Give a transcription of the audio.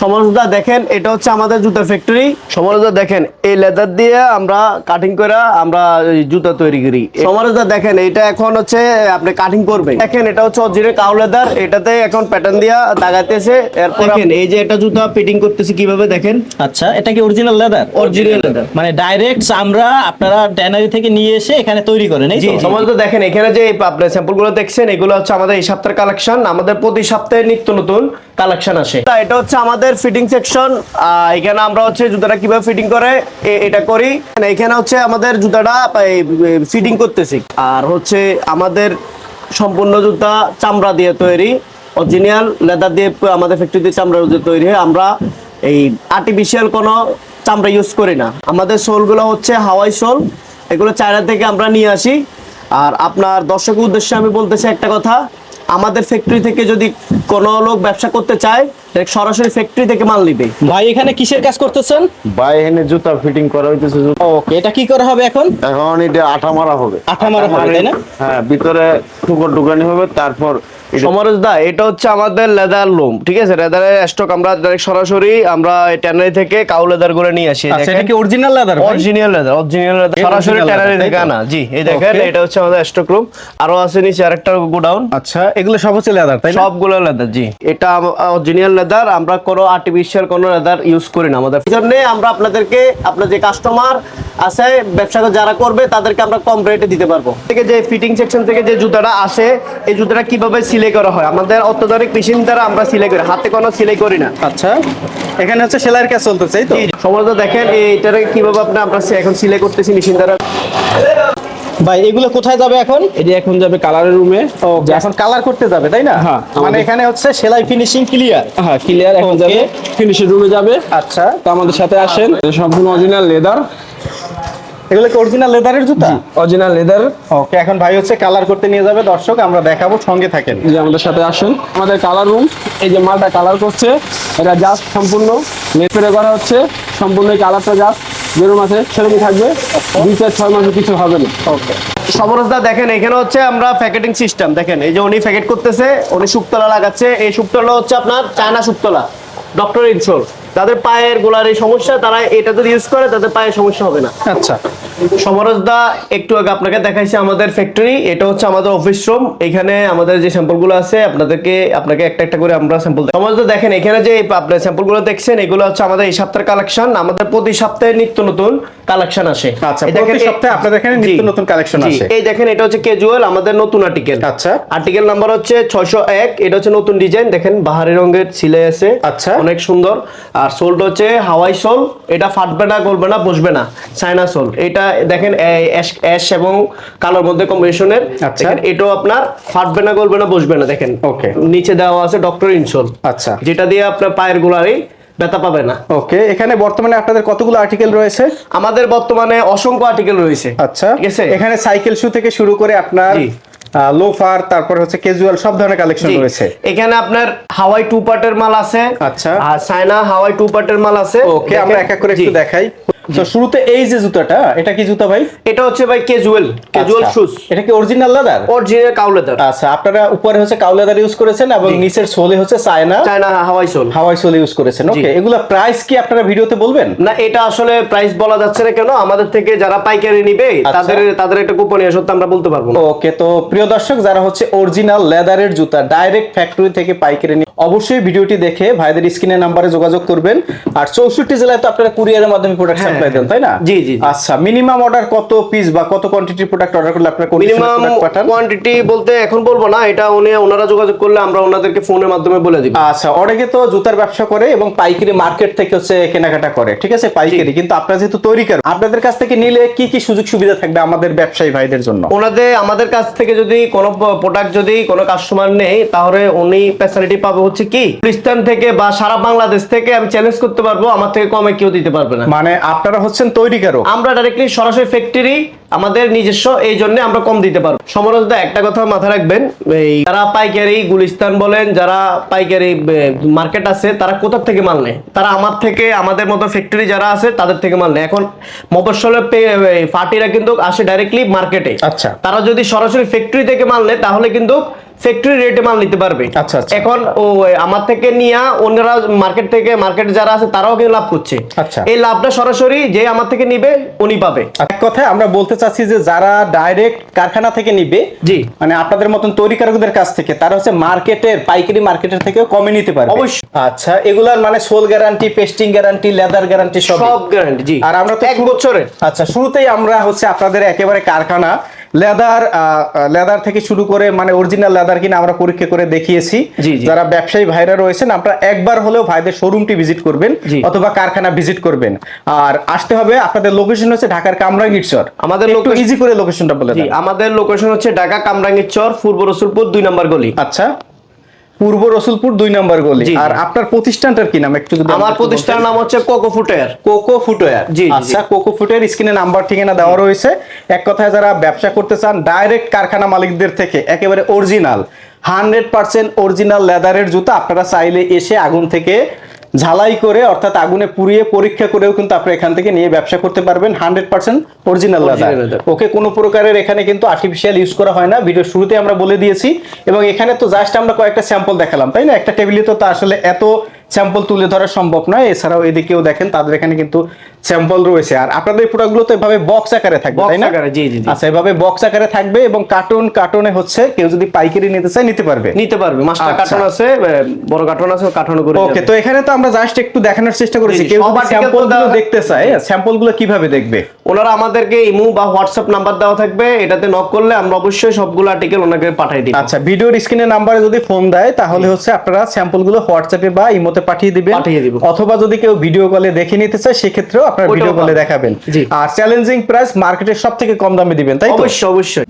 সমরদা দেখেন এটা হচ্ছে আমাদের জুতার ফ্যাক্টরি সমরদা দেখেন এই লেদার দিয়ে আমরা কাটিং করে আমরা জুতা তৈরি করি। সমরদা দেখেন এটা এখন হচ্ছে আপনি কাটিং করবেন। দেখেন এটা হচ্ছে অরিজিনাল কাউ লেদার এটাতে এখন প্যাটার্ন দিয়া দাগাইতেছে। এরপর দেখেন এই যে এটা জুতা ফিটিং করতেছি কীভাবে দেখেন? আচ্ছা এটা কি অরিজিনাল লেদার অরিজিনাল লেদার মানে ডাইরেক্ট আমরা আপনারা ট্যানারি থেকে নিয়ে এসে এখানে তৈরি করেন এই সমস্ত দেখেন এখানে যে আপনার স্যাম্পলগুলো দেখছেন এগুলো হচ্ছে আমাদের এই সপ্তাহের কালেকশন আমাদের প্রতি সপ্তাহে নিত্য নতুন কালেকশন আসে। এটা হচ্ছে আমাদের ফিটিং সেকশন এখানে আমরা হচ্ছে জুতাটা কীভাবে ফিটিং করে এটা করি। এখানে হচ্ছে আমাদের জুতাটা ফিটিং করতেছি। আর হচ্ছে আমাদের সম্পূর্ণ জুতা চামড়া দিয়ে তৈরি। অরিজিনাল লেদার দিয়ে আমাদের ফ্যাক্টরিতে চামড়া দিয়ে তৈরি হয়। আমরা এই আর্টিফিশিয়াল কোনো চামড়া ইউজ করি না। আমাদের সোলগুলো হচ্ছে হাওয়াই সোল। এগুলো চায়না থেকে আমরা নিয়ে আসি। আর আপনার দর্শকের উদ্দেশ্যে আমি বলতেছি একটা কথা। আমাদের ফ্যাক্টরি থেকে যদি কোনো লোক ব্যবসা করতে চায় সরাসরি ফ্যাক্টরি থেকে মাল নিবে ভাই এখানে কিসের কাজ করতেছেন ভাই এখানে জুতা ফিটিং করা হইতেছে জুতা। ওকে এটা কি করা হবে এখন এখন এটা আঠা মারা হবে আঠা মারা হবে, তাই না? হ্যাঁ ভিতরে ঠুকর টুকানি হবে তারপর সমরেশ দা এটা হচ্ছে আমাদের লেদার লুম ঠিক আছে? লেদারের স্টক আমরা ডাইরেক্ট সরাসরি আমরা ট্যানারি থেকে কাউ লেদার করে নিয়ে আসি আচ্ছা এটা কি original leather original leather original leather সরাসরি ট্যানারি থেকে আনা। জি এই দেখেন এটা হচ্ছে আমাদের স্টক রুম আরও আছে নিচে আরেকটা গোডাউন আচ্ছা এগুলো সব হচ্ছে লেদার তাই সবগুলো লেদার জি। এটা অরিজিনাল লেদার আমরা কোনো আর্টিফিশিয়াল কোনো লেদার ইউজ করি না আমাদের। জন্য আমরা আপনাদেরকে আপনার যে কাস্টমার আছে ব্যবসা যারা করবে তাদেরকে আমরা কম রেটে দিতে পারব। থেকে যে ফিটিং সেকশন থেকে যে জুতাটা আসে এই জুতাটা কীভাবে সিলাই করা হয়। আমাদের অত্যাধুনিক মেশিন দ্বারা আমরা সিলাই করি। হাতে কোনো সিলাই করি না। আচ্ছা। এখানে হচ্ছে সেলাইয়ের কাজ চলতেছে এই তো? সমস্ত দেখেন এইটারে কীভাবে আপনি আমরা এখন সিলাই করতেছি মেশিন দ্বারা। ভাই এগুলো কোথায় যাবে এখন? এটি এখন যাবে কালারের রুমে এখন কালার করতে যাবে তাই না? হ্যাঁ, মানে এখানে হচ্ছে সেলাই ফিনিশিং ক্লিয়ার হ্যাঁ ক্লিয়ার এখন যাবে। ফিনিশিং রুমে যাবে। আচ্ছা। তো আমাদের সাথে আসেন। এটা সম্পূর্ণ অরিজিনাল লেদার এগুলো কি অরিজিনাল লেদারের জুতা? অরিজিনাল লেদার ওকে এখন ভাই হচ্ছে কালার করতে নিয়ে যাবে। দর্শক আমরা দেখাবো সঙ্গে থাকেন। যে আমাদের সাথে আসেন। আমাদের কালার রুম এই যে মালটা কালার করছে এটা জাস্ট সম্পূর্ণ। নেট করা হচ্ছে সম্পূর্ণ কালারটা জাস্ট যেরকম আছে সেরকমই থাকবে। দুই চার ছয় মাসে কিছু হবে না। ওকে সমরসদা দেখেন এখানে হচ্ছে আমরা প্যাকেটিং সিস্টেম দেখেন এই যে উনি প্যাকেট করতেছে উনি শুকতলা লাগাচ্ছে এই শুকতলা হচ্ছে আপনার চায়না শুকতলা ডক্টর ইনসোল যাদের পায়ের গোলার এই সমস্যা তারা এটা যদি ইউজ করে তাদের পায়ের সমস্যা হবে না। আচ্ছা। সমরসদা একটু আগে আপনাকে দেখাইছে আমাদের ফ্যাক্টরি এটা হচ্ছে আমাদের অফিস রুম এখানে আমাদের যে স্যাম্পলগুলো আছে আপনাদেরকে আপনাকে একটা একটা করে আমরা স্যাম্পল সমরসদা দেখেন এখানে যে আপনার স্যাম্পলগুলো দেখছেন এগুলো হচ্ছে আমাদের এই সপ্তাহের কালেকশন আমাদের প্রতি সপ্তাহে নিত্য নতুন কালেকশন আসে। আচ্ছা, এই দেখেন প্রতি সপ্তাহে আপনাদের এখানে নিত্য নতুন জি, আসে। এই দেখেন এটা হচ্ছে ক্যাজুয়াল আমাদের নতুন আর্টিকেল আচ্ছা। আর্টিকেল নাম্বার হচ্ছে ছয়শো এক এটা হচ্ছে নতুন ডিজাইন দেখেন বাহারি রঙের সিলাই আছে। আচ্ছা। অনেক সুন্দর। আর সোলটা হচ্ছে হাওয়াই সোল। এটা ফাটবে না গলবে না বসবে না। China sole. এটা দেখেন অ্যাশ- এবং কালোর মধ্যে কম্বিনেশনের আচ্ছা। দেখেন এটাও আপনার ফাটবে না গলবে না বসবে না দেখেন। ওকে। নিচে দেওয়া আছে ডক্টর ইনসোল আচ্ছা। যেটা দিয়ে আপনার পায়ের গোড়ারই ব্যথা পাবে না। ওকে এখানে বর্তমানে আপনাদের কতগুলো আর্টিকেল রয়েছে? আমাদের বর্তমানে অসংখ্য আর্টিকেল রয়েছে। আচ্ছা। ঠিক আছে? এখানে সাইকেল শু থেকে শুরু করে আপনার। লোফার তারপর হচ্ছে ক্যাজুয়াল সব ধরনের কালেকশন রয়েছে। এখানে আপনার হাওয়াই টু পার্টের মাল আছে। আচ্ছা। আর সাইনা হাওয়াই টু পার্টের মাল আছে। ওকে আমরা এক এক করে একটু দেখাই। তো শুরুতে এই যে জুতাটা এটা কি জুতা ভাই? এটা হচ্ছে ভাই ক্যাজুয়াল ক্যাজুয়াল। শুজ এটা কি original leather original cow leather আচ্ছা আপনারা উপরে হচ্ছে কাউ লেদার ইউজ করেছেন এবং নিচের সোলে হচ্ছে চায়না। চায়না হাওয়াই সোল হাওয়াই সোল ইউজ করেছেন। ওকে এগুলা প্রাইস কি আপনারা ভিডিওতে বলবেন? না এটা আসলে প্রাইস বলা যাচ্ছে না কেন? আমাদের থেকে যারা পাইকারি নিবে আচ্ছা। তাদের তাদের একটা কুপন সত্যি আমরা বলতে পারব না। ওকে তো প্রিয় দর্শক যারা হচ্ছে অরিজিনাল লেদারের জুতা ডাইরেক্ট ফ্যাক্টরি থেকে পাইকারি নিয়ে অবশ্যই ভিডিওটি দেখে ভাইদের স্ক্রিনের নাম্বারে যোগাযোগ করবেন। আর চৌষট্টি জেলায় তো আপনারা কুরিয়ারের মাধ্যমে প্রোডাক্ট দেন তাই না? জি, জি। আচ্ছা মিনিমাম অর্ডার কত পিস বা কত কোয়ান্টিটির প্রোডাক্ট অর্ডার করলে আপনারা মিনিমাম কোয়ান্টিটি বলতে এখন বলব না এটা উনি ওনারা যোগাযোগ করলে আমরা ওনাদেরকে ফোনের মাধ্যমে বলে দিব। আচ্ছা অনেকে তো জুতার ব্যবসা করে এবং পাইকারি মার্কেট থেকে হচ্ছে কেনাকাটা করে ঠিক আছে? পাইকারি কিন্তু আপনারা যেহেতু তৈরি করেন আপনাদের কাছ থেকে নিলে কি কি সুযোগ সুবিধা থাকবে আমাদের ব্যবসায়ী ভাইদের জন্য? ওনাদের আমাদের কাছ থেকে যদি কোনো প্রোডাক্ট যদি কোনো কাস্টমার নেই তাহলে উনি ফ্যাসিলিটি পাবে হচ্ছে কি? গুলিস্তান থেকে বা সারা বাংলাদেশ থেকে আমি চ্যালেঞ্জ করতে পারব আমার থেকে কমে কেউ দিতে পারবে না। মানে আপনারা হচ্ছেন তৈরিকারক। আমরা ডাইরেক্টলি সরাসরি ফ্যাক্টরি আমাদের নিজস্ব এই জন্য আমরা কম দিতে পারব। সমরজদা একটা কথা মাথায় রাখবেন এই যারা পাইকারি গুলিস্তান বলেন যারা পাইকারি মার্কেট আছে তারা কোথা থেকে মাল নেয়? তারা আমার থেকে আমাদের মতো ফ্যাক্টরি যারা আছে তাদের থেকে মাল নেয়। এখন মফস্বলের পার্টিরা কিন্তু আসে ডাইরেক্টলি মার্কেটে আচ্ছা। তারা যদি সরাসরি ফ্যাক্টরি থেকে মাল নেয় তাহলে কিন্তু ফ্যাক্টরি রেটে মাল নিতে পারবে আচ্ছা, আচ্ছা। এখন ও আমার থেকে নিয়ে অন্যরা মার্কেট থেকে মার্কেট যারা আছে তারাও কিন্তু লাভ করছে আচ্ছা। এই লাভটা সরাসরি যে আমার থেকে নিবে উনি পাবে এক কথায় আমরা বলতে চাচ্ছি যে যারা ডাইরেক্ট কারখানা থেকে নিবে জি। মানে আপনাদের মতন তৈরিকারকদের কাছ থেকে তারা হচ্ছে মার্কেটের পাইকারি মার্কেটের থেকেও কমে নিতে পারবে অবশ্যই। আচ্ছা এগুলার মানে sole guarantee pasting guarantee leather guarantee সব সব গ্যারান্টি জি আর আমরা তো এক বছরের আচ্ছা শুরুতেই আমরা হচ্ছে আপনাদের একেবারে কারখানা লেদার লেদার থেকে শুরু করে মানে অরিজিনাল লেদার কিনা আমরা পরীক্ষা করে দেখিয়েছি। যারা ব্যবসায়ী ভাইরা রয়েছেন আপনারা একবার হলেও ভাইদের শোরুমটি ভিজিট করবেন অথবা কারখানা ভিজিট করবেন। আর আসতে হবে আপনাদের লোকেশন হচ্ছে ঢাকার কামরাঙ্গীরচর আমাদের ইজি করে লোকেশনটা বলে আমাদের লোকেশন হচ্ছে ঢাকা কামরাঙ্গীর চর পূর্ব রসুলপুর দুই নম্বর গলি। আচ্ছা। পূর্ব রসুলপুর দুই নাম্বার গলি। আর আপনার প্রতিষ্ঠানটার কি নাম? একটু যদি আমার প্রতিষ্ঠানের নাম হচ্ছে কোকো ফুটওয়্যার কোকো ফুটওয়্যার জি, জি, আচ্ছা কোকো ফুটওয়্যার স্ক্রিনে নাম্বার ঠিকানা দেওয়া রয়েছে। এক কথায় যারা ব্যবসা করতে চান ডাইরেক্ট কারখানা মালিকদের থেকে একেবারে অরিজিনাল হান্ড্রেড পার্সেন্ট অরিজিনাল লেদারের জুতা আপনারা চাইলে এসে আগুন থেকে ঝালাই করে অর্থাৎ আগুনে পুড়িয়ে পরীক্ষা করেও কিন্তু আপনি এখান থেকে নিয়ে ব্যবসা করতে পারবেন। হান্ড্রেড পার্সেন্ট অরিজিনাল ওকে কোনো প্রকারের এখানে কিন্তু আর্টিফিশিয়াল ইউজ করা হয় না। ভিডিও শুরুতে আমরা বলে দিয়েছি। এবং এখানে তো জাস্ট আমরা কয়েকটা স্যাম্পল দেখালাম তাই না? একটা টেবিলে তো তা আসলে এত স্যাম্পল তুলে ধরা সম্ভব নয়। এছাড়াও এদিকেও দেখেন তাদের এখানে কিন্তু স্যাম্পল রয়েছে। আর আপনাদের প্রোডাক্টগুলো তো এভাবে বক্স আকারে থাকবে তাই না? আকারে, জি, জি। আচ্ছা এভাবে বক্স আকারে থাকবে এবং কার্টুন কার্টুনে হচ্ছে কেউ যদি পাইকারি নিতে চায় নিতে পারবে। নিতে পারবে। মাস্টার আচ্ছা। কার্টন আছে বড় কার্টন আছে কার্টন করে ওকে তো এখানে তো আমরা জাস্ট একটু দেখানোর চেষ্টা করেছি। কেউ সব যদি স্যাম্পল তো দেখতে চায় স্যাম্পলগুলো কীভাবে দেখবে? ওনারা আমাদেরকে ইমু বা হোয়াটসঅ্যাপ নাম্বার দেওয়া থাকবে। এটাতে নক করলে আমরা অবশ্যই সবগুলো আর্টিকেল ওনাকে পাঠিয়ে দিই আচ্ছা ভিডিওর স্ক্রিনে নাম্বারে যদি ফোন দেয় তাহলে হচ্ছে আপনারা স্যাম্পলগুলো হোয়াটসঅ্যাপে বা ইমোতে পাঠিয়ে দিবেন। পাঠিয়ে দিব। অথবা যদি কেউ ভিডিও কলে দেখে নিতে চায় সেক্ষেত্রেও আপনারা ভিডিও কলে দেখাবেন। আর চ্যালেঞ্জিং প্রাইস মার্কেটের সব থেকে কম দামে দিবেন তাই তো? অবশ্যই অবশ্যই।